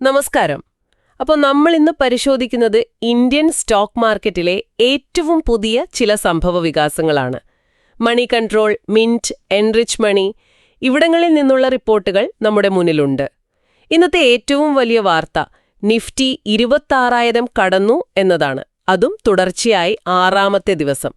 നമസ്കാരം. അപ്പോൾ നമ്മൾ ഇന്ന് പരിശോധിക്കുന്നത് ഇന്ത്യൻ സ്റ്റോക്ക് മാർക്കറ്റിലെ ഏറ്റവും പുതിയ ചില സംഭവ വികാസങ്ങളാണ്. Money control mint enrich money ഇവിടങ്ങളിൽ നിന്നുള്ള റിപ്പോർട്ടുകൾ നമ്മുടെ മുന്നിലുണ്ട്. ഇന്നത്തെ ഏറ്റവും വലിയ വാർത്ത നിഫ്റ്റി ഇരുപത്താറായിരം കടന്നു എന്നതാണ്. അതും തുടർച്ചയായി ആറാമത്തെ ദിവസം.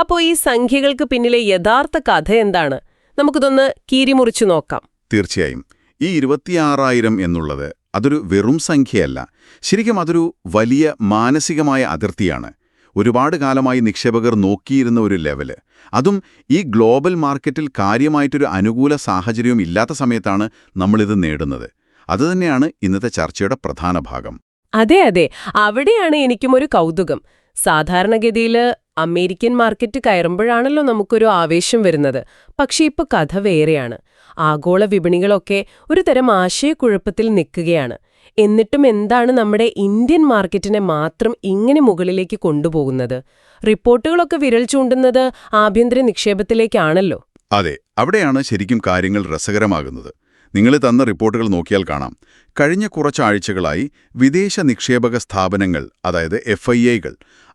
അപ്പോൾ ഈ സംഖ്യകൾക്ക് പിന്നിലെ യഥാർത്ഥ കഥ എന്താണ്? നമുക്കിതൊന്ന് കീരിമുറിച്ചു നോക്കാം. തീർച്ചയായും. ഈ ഇരുപത്തിയാറായിരം എന്നുള്ളത് അതൊരു വെറും സംഖ്യയല്ല. ശരിക്കും അതൊരു വലിയ മാനസികമായ അതിർത്തിയാണ്. ഒരുപാട് കാലമായി നിക്ഷേപകർ നോക്കിയിരുന്ന ഒരു ലെവൽ. അതും ഈ ഗ്ലോബൽ മാർക്കറ്റിൽ കാര്യമായിട്ടൊരു അനുകൂല സാഹചര്യവും ഇല്ലാത്ത സമയത്താണ് നമ്മളിത് നേടുന്നത്. അതുതന്നെയാണ് ഇന്നത്തെ ചർച്ചയുടെ പ്രധാന ഭാഗം. അതെ അതെ. അവിടെയാണ് എനിക്കും ഒരു കൗതുകം. സാധാരണഗതിയിൽ അമേരിക്കൻ മാർക്കറ്റ് കയറുമ്പോഴാണല്ലോ നമുക്കൊരു ആവേശം വരുന്നത്. പക്ഷേ ഇപ്പൊ കഥ വേറെയാണ്. ആഗോള വിപണികളൊക്കെ ഒരു തരം ആശയക്കുഴപ്പത്തിൽ നിൽക്കുകയാണ്. എന്നിട്ടും എന്താണ് നമ്മുടെ ഇന്ത്യൻ മാർക്കറ്റിനെ മാത്രം ഇങ്ങനെ മുകളിലേക്ക് കൊണ്ടുപോകുന്നത്? റിപ്പോർട്ടുകളൊക്കെ വിരൽ ചൂണ്ടുന്നത് ആഭ്യന്തര നിക്ഷേപത്തിലേക്കാണല്ലോ. അതെ അവിടെയാണ് ശരിക്കും കാര്യങ്ങൾ രസകരമാകുന്നത്. നിങ്ങൾ തന്ന റിപ്പോർട്ടുകൾ നോക്കിയാൽ കാണാം. കഴിഞ്ഞ കുറച്ചാഴ്ചകളായി വിദേശ നിക്ഷേപക സ്ഥാപനങ്ങൾ അതായത് എഫ്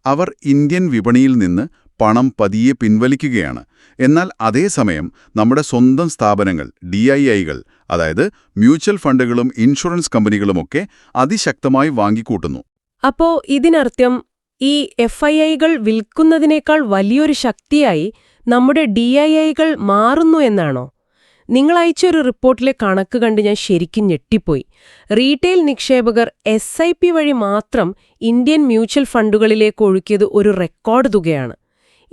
അവർ ഇന്ത്യൻ വിപണിയിൽ നിന്ന് പണം പതിയെ പിൻവലിക്കുകയാണ്. എന്നാൽ അതേസമയം നമ്മുടെ സ്വന്തം സ്ഥാപനങ്ങൾ ഡി അതായത് മ്യൂച്വൽ ഫണ്ടുകളും ഇൻഷുറൻസ് കമ്പനികളുമൊക്കെ അതിശക്തമായി വാങ്ങിക്കൂട്ടുന്നു. അപ്പോ ഇതിനർത്ഥം ഈ എഫ് ഐ ഐകൾ വിൽക്കുന്നതിനേക്കാൾ വലിയൊരു ശക്തിയായി നമ്മുടെ ഡി ഐ ഐകൾ മാറുന്നു എന്നാണോ? നിങ്ങൾ അയച്ച ഒരു റിപ്പോർട്ടിലെ കണക്ക് കണ്ട് ഞാൻ ശരിക്കും ഞെട്ടിപ്പോയി. റീറ്റെയിൽ നിക്ഷേപകർ എസ് ഐ പി വഴി മാത്രം ഇന്ത്യൻ മ്യൂച്വൽ ഫണ്ടുകളിലേക്ക് ഒഴുക്കിയത് ഒരു റെക്കോർഡ് തുകയാണ്.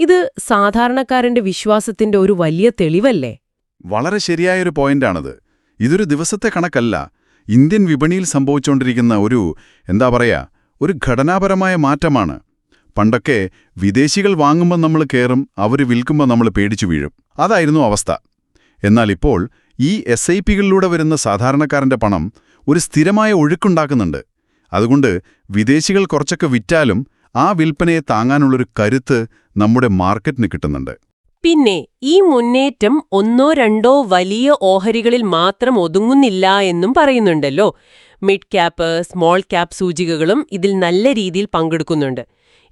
ഇത് സാധാരണക്കാരന്റെ വിശ്വാസത്തിന്റെ ഒരു വലിയ തെളിവല്ലേ? വളരെ ശരിയായൊരു പോയിന്റാണത്. ഇതൊരു ദിവസത്തെ കണക്കല്ല. ഇന്ത്യൻ വിപണിയിൽ സംഭവിച്ചുകൊണ്ടിരിക്കുന്ന ഒരു എന്താ പറയാ ഒരു ഘടനാപരമായ മാറ്റമാണ്. പണ്ടൊക്കെ വിദേശികൾ വാങ്ങുമ്പോൾ നമ്മൾ കയറും അവർ വിൽക്കുമ്പോൾ നമ്മൾ പേടിച്ചു വീഴും. അതായിരുന്നു അവസ്ഥ. എന്നാൽ ഇപ്പോൾ ഈ എസ് ഐ പികളിലൂടെ വരുന്ന സാധാരണക്കാരന്റെ പണം ഒരു സ്ഥിരമായ ഒഴുക്കുണ്ടാക്കുന്നുണ്ട്. അതുകൊണ്ട് വിദേശികൾ കുറച്ചൊക്കെ വിറ്റാലും ആ വിൽപ്പനയെ താങ്ങാനുള്ളൊരു കരുത്ത് നമ്മുടെ മാർക്കറ്റിന് കിട്ടുന്നുണ്ട്. പിന്നെ ഈ മുന്നേറ്റം ഒന്നോ രണ്ടോ വലിയ ഓഹരികളിൽ മാത്രം ഒതുങ്ങുന്നില്ല എന്നും പറയുന്നുണ്ടല്ലോ. മിഡ് ക്യാപ്പ് സ്മോൾ ക്യാപ്പ് സൂചികകളും ഇതിൽ നല്ല രീതിയിൽ പങ്കെടുക്കുന്നുണ്ട്.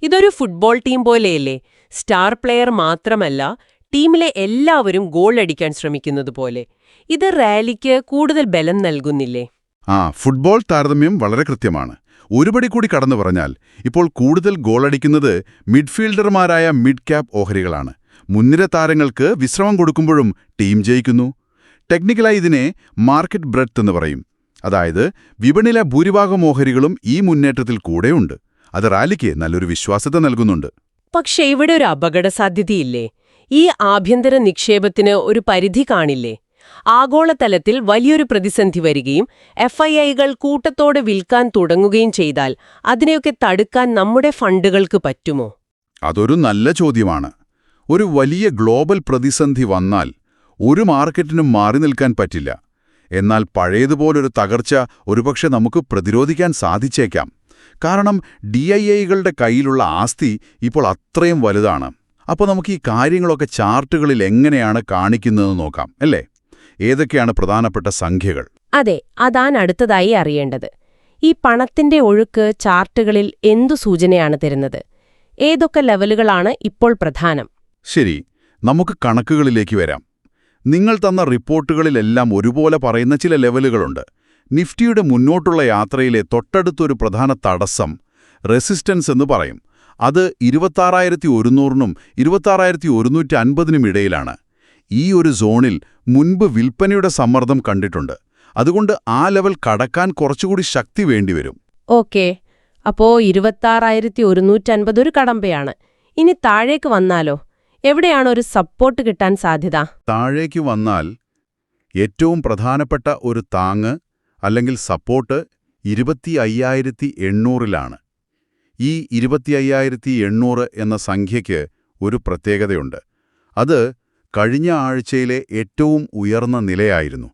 ഇതൊരു ഫുട്ബോൾ ടീം പോലെയല്ലേ? സ്റ്റാർ പ്ലെയർ മാത്രമല്ല ടീമിലെ എല്ലാവരും ഗോൾ അടിക്കാൻ ശ്രമിക്കുന്നത് പോലെ. ഇത് റാലിക്ക് കൂടുതൽ ബലം നൽകുന്നില്ലേ? ആ ഫുട്ബോൾ താരതമ്യം വളരെ കൃത്യമാണ്. ഒരുപടി കൂടി കടന്നു പറഞ്ഞാൽ ഇപ്പോൾ കൂടുതൽ ഗോളടിക്കുന്നത് മിഡ്ഫീൽഡർമാരായ മിഡ് ക്യാപ്പ് ഓഹരികളാണ്. മുൻനിര താരങ്ങൾക്ക് വിശ്രമം കൊടുക്കുമ്പോഴും ടീം ജയിക്കുന്നു. ടെക്നിക്കലായി ഇതിനെ മാർക്കറ്റ് ബ്രെഡ്ത്ത് എന്ന് പറയും. അതായത് വിപണിയിലെ ഭൂരിഭാഗം ഓഹരികളും ഈ മുന്നേറ്റത്തിൽ കൂടെയുണ്ട്. അത് റാലിക്ക് നല്ലൊരു വിശ്വാസ്യത നൽകുന്നുണ്ട്. പക്ഷേ ഇവിടെ ഒരു അപകട സാധ്യതയില്ലേ ഈ ആഭ്യന്തര നിക്ഷേപത്തിന് ഒരു പരിധി കാണില്ലേ? ആഗോളതലത്തിൽ വലിയൊരു പ്രതിസന്ധി വരികയും എഫ് ഐ ഐകൾ കൂട്ടത്തോടെ വിൽക്കാൻ തുടങ്ങുകയും ചെയ്താൽ അതിനെയൊക്കെ തടുക്കാൻ നമ്മുടെ ഫണ്ടുകൾക്ക് പറ്റുമോ? അതൊരു നല്ല ചോദ്യമാണ്. ഒരു വലിയ ഗ്ലോബൽ പ്രതിസന്ധി വന്നാൽ ഒരു മാർക്കറ്റിനും മാറി നിൽക്കാൻ പറ്റില്ല. എന്നാൽ പഴയതുപോലൊരു തകർച്ച ഒരുപക്ഷെ നമുക്ക് പ്രതിരോധിക്കാൻ സാധിച്ചേക്കാം. കാരണം ഡി ഐ ഐകളുടെ കയ്യിലുള്ള ആസ്തി ഇപ്പോൾ അത്രയും വലുതാണ്. അപ്പോൾ നമുക്ക് ഈ കാര്യങ്ങളൊക്കെ ചാർട്ടുകളിൽ എങ്ങനെയാണ് കാണിക്കുന്നതെന്ന് നോക്കാം അല്ലേ? ഏതൊക്കെയാണ് പ്രധാനപ്പെട്ട സംഖ്യകൾ? അതെ അതാണ് അടുത്തതായി അറിയേണ്ടത്. ഈ പണത്തിന്റെ ഒഴുക്ക് ചാർട്ടുകളിൽ എന്തു സൂചനയാണ് തരുന്നത്? ഏതൊക്കെ ലെവലുകളാണ് ഇപ്പോൾ പ്രധാനം? ശരി നമുക്ക് കണക്കുകളിലേക്ക് വരാം. നിങ്ങൾ തന്ന റിപ്പോർട്ടുകളിലെല്ലാം ഒരുപോലെ പറയുന്ന ചില ലെവലുകളുണ്ട്. നിഫ്റ്റിയുടെ മുന്നോട്ടുള്ള യാത്രയിലെ തൊട്ടടുത്തൊരു പ്രധാന തടസ്സം റെസിസ്റ്റൻസ് എന്ന് പറയും. അത് ഇരുപത്താറായിരത്തി ഒരുന്നൂറിനും ഇരുപത്താറായിരത്തി ഒരുന്നൂറ്റി അൻപതിനും ഇടയിലാണ്. ഈ ഒരു സോണിൽ മുൻപ് വിൽപ്പനയുടെ സമ്മർദ്ദം കണ്ടിട്ടുണ്ട്. അതുകൊണ്ട് ആ ലെവൽ കടക്കാൻ കുറച്ചുകൂടി ശക്തി വേണ്ടിവരും. ഓക്കെ. അപ്പോ ഇരുപത്താറായിരത്തി ഒരുന്നൂറ്റൻപത് ഒരു കടമ്പയാണ്. ഇനി താഴേക്ക് വന്നാലോ? എവിടെയാണ് ഒരു സപ്പോർട്ട് കിട്ടാൻ സാധ്യത? താഴേക്ക് വന്നാൽ ഏറ്റവും പ്രധാനപ്പെട്ട ഒരു താങ്ങ് അല്ലെങ്കിൽ സപ്പോർട്ട് ഇരുപത്തി അയ്യായിരത്തി എണ്ണൂറിലാണ് ഈ ഇരുപത്തി അയ്യായിരത്തി എണ്ണൂറ് എന്ന സംഖ്യയ്ക്ക് ഒരു പ്രത്യേകതയുണ്ട്. അത് കഴിഞ്ഞ ആഴ്ചയിലെ ഏറ്റവും ഉയർന്ന നിലയായിരുന്നു.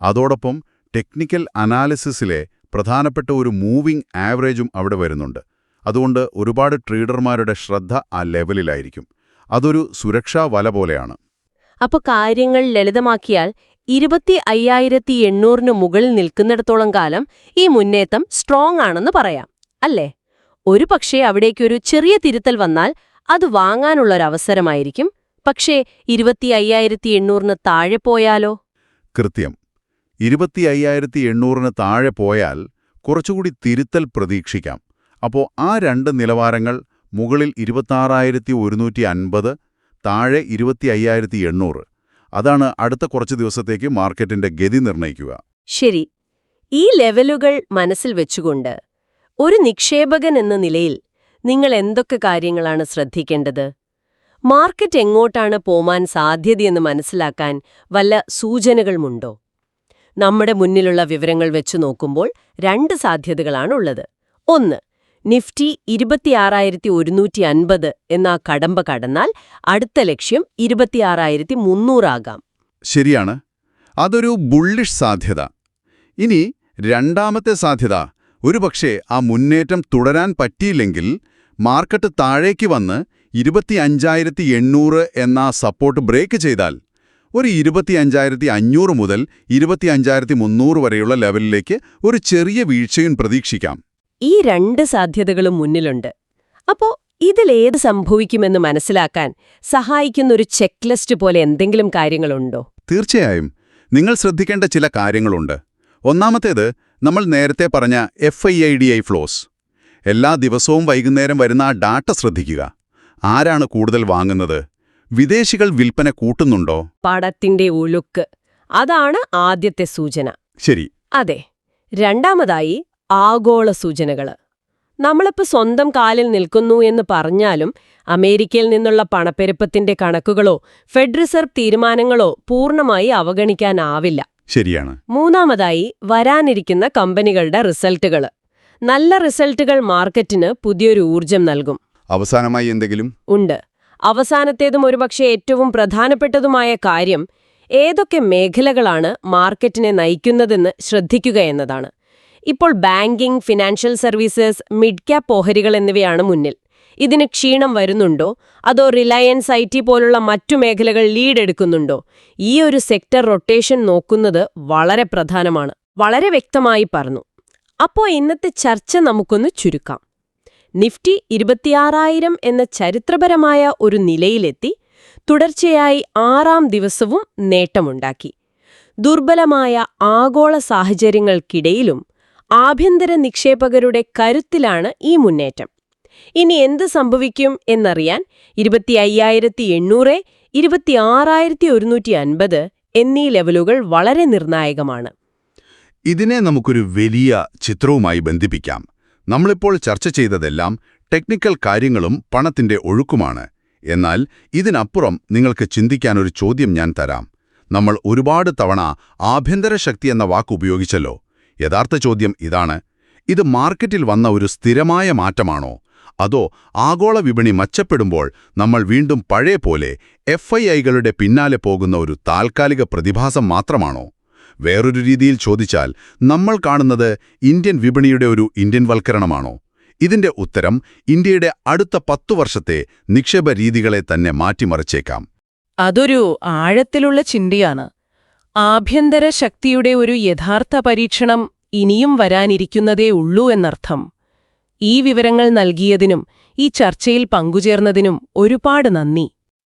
അതോടൊപ്പം ടെക്നിക്കൽ അനാലിസിസിലെ പ്രധാനപ്പെട്ട ഒരു മൂവിംഗ് ആവറേജും അവിടെ വരുന്നുണ്ട്. അതുകൊണ്ട് ഒരുപാട് ട്രേഡർമാരുടെ ശ്രദ്ധ ആ ലെവലിലായിരിക്കും. അതൊരു സുരക്ഷാ വല പോലെയാണ്. അപ്പൊ കാര്യങ്ങൾ ലളിതമാക്കിയാൽ ഇരുപത്തി അയ്യായിരത്തി എണ്ണൂറിന് മുകളിൽ നിൽക്കുന്നിടത്തോളം കാലം ഈ മുന്നേറ്റം സ്ട്രോങ് ആണെന്ന് പറയാം അല്ലേ? ഒരു പക്ഷേ അവിടേക്കൊരു ചെറിയ തിരുത്തൽ വന്നാൽ അത് വാങ്ങാനുള്ളൊരവസരമായിരിക്കും. പക്ഷേ ഇരുപത്തി അയ്യായിരത്തി എണ്ണൂറിന് താഴെ പോയാലോ? കൃത്യം. ഇരുപത്തി അയ്യായിരത്തി എണ്ണൂറിന് താഴെ പോയാൽ കുറച്ചുകൂടി തിരുത്തൽ പ്രതീക്ഷിക്കാം. അപ്പോൾ ആ രണ്ട് നിലവാരങ്ങൾ മുകളിൽ ഇരുപത്താറായിരത്തി ഒരുന്നൂറ്റി അൻപത് താഴെ ഇരുപത്തി അയ്യായിരത്തി എണ്ണൂറ് അതാണ് അടുത്ത കുറച്ച് ദിവസത്തേക്ക് മാർക്കറ്റിന്റെ ഗതി നിർണയിക്കുക. ശരി. ഈ ലെവലുകൾ മനസ്സിൽ വെച്ചുകൊണ്ട് ഒരു നിക്ഷേപകൻ എന്ന നിലയിൽ നിങ്ങൾ എന്തൊക്കെ കാര്യങ്ങളാണ് ശ്രദ്ധിക്കേണ്ടത്? മാർക്കറ്റ് എങ്ങോട്ടാണ് പോവാൻ സാധ്യതയെന്ന് മനസ്സിലാക്കാൻ വല്ല സൂചനകളുമുണ്ടോ? നമ്മുടെ മുന്നിലുള്ള വിവരങ്ങൾ വെച്ചു നോക്കുമ്പോൾ രണ്ട് സാധ്യതകളാണുള്ളത്. ഒന്ന് നിഫ്റ്റി ഇരുപത്തിയാറായിരത്തി ഒരുന്നൂറ്റി അൻപത് എന്ന കടമ്പ കടന്നാൽ അടുത്ത ലക്ഷ്യം ഇരുപത്തിയാറായിരത്തി മുന്നൂറാകാം ശരിയാണ്. അതൊരു ബുള്ളിഷ് സാധ്യത. ഇനി രണ്ടാമത്തെ സാധ്യത ഒരുപക്ഷെ ആ മുന്നേറ്റം തുടരാൻ പറ്റിയില്ലെങ്കിൽ മാർക്കറ്റ് താഴേക്ക് വന്ന് ഇരുപത്തിയഞ്ചായിരത്തി എണ്ണൂറ് എന്ന സപ്പോർട്ട് ബ്രേക്ക് ചെയ്താൽ ഒരു ഇരുപത്തി അഞ്ചായിരത്തി അഞ്ഞൂറ് മുതൽ ഇരുപത്തി അഞ്ചായിരത്തി മുന്നൂറ് വരെയുള്ള ലെവലിലേക്ക് ഒരു ചെറിയ വീഴ്ചയും പ്രതീക്ഷിക്കാം. ഈ രണ്ട് സാധ്യതകളും മുന്നിലുണ്ട്. അപ്പോ ഇതിലേത് സംഭവിക്കുമെന്ന് മനസ്സിലാക്കാൻ സഹായിക്കുന്ന ഒരു ചെക്ക് ലിസ്റ്റ് പോലെ എന്തെങ്കിലും കാര്യങ്ങളുണ്ടോ? തീർച്ചയായും. നിങ്ങൾ ശ്രദ്ധിക്കേണ്ട ചില കാര്യങ്ങളുണ്ട്. ഒന്നാമത്തേത് നമ്മൾ നേരത്തെ പറഞ്ഞ F I I D I flows എല്ലാ ദിവസവും വൈകുന്നേരം വരുന്ന ആ ഡാറ്റ ശ്രദ്ധിക്കുക. ആരാണ് കൂടുതൽ വാങ്ങുന്നത്? വിദേശികൾ വിൽപ്പന കൂട്ടുന്നുണ്ടോ? പടത്തിന്റെ ഒഴുക്ക് അതാണ് ആദ്യത്തെ സൂചന. ശരി. അതെ. രണ്ടാമതായി ആഗോള സൂചനകൾ. നമ്മളിപ്പോ സ്വന്തം കാലിൽ നിൽക്കുന്നു എന്ന് പറഞ്ഞാലും അമേരിക്കയിൽ നിന്നുള്ള പണപ്പെരുപ്പത്തിന്റെ കണക്കുകളോ ഫെഡ് റിസർവ് തീരുമാനങ്ങളോ പൂർണമായി അവഗണിക്കാനാവില്ല. ശരിയാണ്. മൂന്നാമതായി വരാനിരിക്കുന്ന കമ്പനികളുടെ റിസൾട്ടുകൾ നല്ല റിസൾട്ടുകൾ മാർക്കറ്റിന് പുതിയൊരു ഊർജം നൽകും. അവസാനമായി എന്തെങ്കിലും? ഉണ്ട്. അവസാനത്തേതും ഒരുപക്ഷെ ഏറ്റവും പ്രധാനപ്പെട്ടതുമായ കാര്യം ഏതൊക്കെ മേഖലകളാണ് മാർക്കറ്റിനെ നയിക്കുന്നതെന്ന് ശ്രദ്ധിക്കുക എന്നതാണ്. ഇപ്പോൾ banking financial services mid cap ഓഹരികൾ എന്നിവയാണ് മുന്നിൽ. ഇതിന് ക്ഷീണം വരുന്നുണ്ടോ? അതോ റിലയൻസ് ഐ ടി പോലുള്ള മറ്റു മേഖലകൾ ലീഡ് എടുക്കുന്നുണ്ടോ? ഈ ഒരു സെക്ടർ റൊട്ടേഷൻ നോക്കുന്നത് വളരെ പ്രധാനമാണ്. വളരെ വ്യക്തമായി പറഞ്ഞു. അപ്പോൾ ഇന്നത്തെ ചർച്ച നമുക്കൊന്ന് ചുരുക്കാം. നിഫ്റ്റി ഇരുപത്തിയാറായിരം എന്ന ചരിത്രപരമായ ഒരു നിലയിലെത്തി തുടർച്ചയായി ആറാം ദിവസവും നേട്ടമുണ്ടാക്കി. ദുർബലമായ ആഗോള സാഹചര്യങ്ങൾക്കിടയിലും ആഭ്യന്തര നിക്ഷേപകരുടെ കരുത്തിലാണ് ഈ മുന്നേറ്റം. ഇനി എന്ത് സംഭവിക്കും എന്നറിയാൻ ഇരുപത്തി അയ്യായിരത്തി എണ്ണൂറ് ഇരുപത്തിയാറായിരത്തി ഒരുന്നൂറ്റി അൻപത് എന്നീ ലെവലുകൾ വളരെ നിർണായകമാണ്. ഇതിനെ നമുക്കൊരു വലിയ ചിത്രവുമായി ബന്ധിപ്പിക്കാം. നമ്മളിപ്പോൾ ചർച്ച ചെയ്തതെല്ലാം ടെക്നിക്കൽ കാര്യങ്ങളും പണത്തിന്റെ ഒഴുക്കുമാണ്. എന്നാൽ ഇതിനപ്പുറം നിങ്ങൾക്ക് ചിന്തിക്കാനൊരു ചോദ്യം ഞാൻ തരാം. നമ്മൾ ഒരുപാട് തവണ ആഭ്യന്തര ശക്തി എന്ന വാക്ക് ഉപയോഗിച്ചല്ലോ. യഥാർത്ഥ ചോദ്യം ഇതാണ്. ഇത് മാർക്കറ്റിൽ വന്ന ഒരു സ്ഥിരമായ മാറ്റമാണോ? അതോ ആഗോള വിപണി മെച്ചപ്പെടുമ്പോൾ നമ്മൾ വീണ്ടും പഴയ പോലെ എഫ് പിന്നാലെ പോകുന്ന ഒരു താൽക്കാലിക പ്രതിഭാസം മാത്രമാണോ? വേറൊരു രീതിയിൽ ചോദിച്ചാൽ നമ്മൾ കാണുന്നത് ഇന്ത്യൻ വിപണിയുടെ ഒരു ഇന്ത്യൻ വൽക്കരണമാണോ? ഇതിന്റെ ഉത്തരം ഇന്ത്യയുടെ അടുത്ത പത്തു വർഷത്തെ നിക്ഷേപ രീതികളെ തന്നെ മാറ്റിമറിച്ചേക്കാം. അതൊരു ആഴത്തിലുള്ള ചിന്തയാണ്. ആഭ്യന്തര ശക്തിയുടെ ഒരു യഥാർത്ഥ പരീക്ഷണം ഇനിയും വരാനിരിക്കുന്നതേ ഉള്ളൂ എന്നർത്ഥം. ഈ വിവരങ്ങൾ നൽകിയതിനും ഈ ചർച്ചയിൽ പങ്കുചേർന്നതിനും ഒരുപാട് നന്ദി.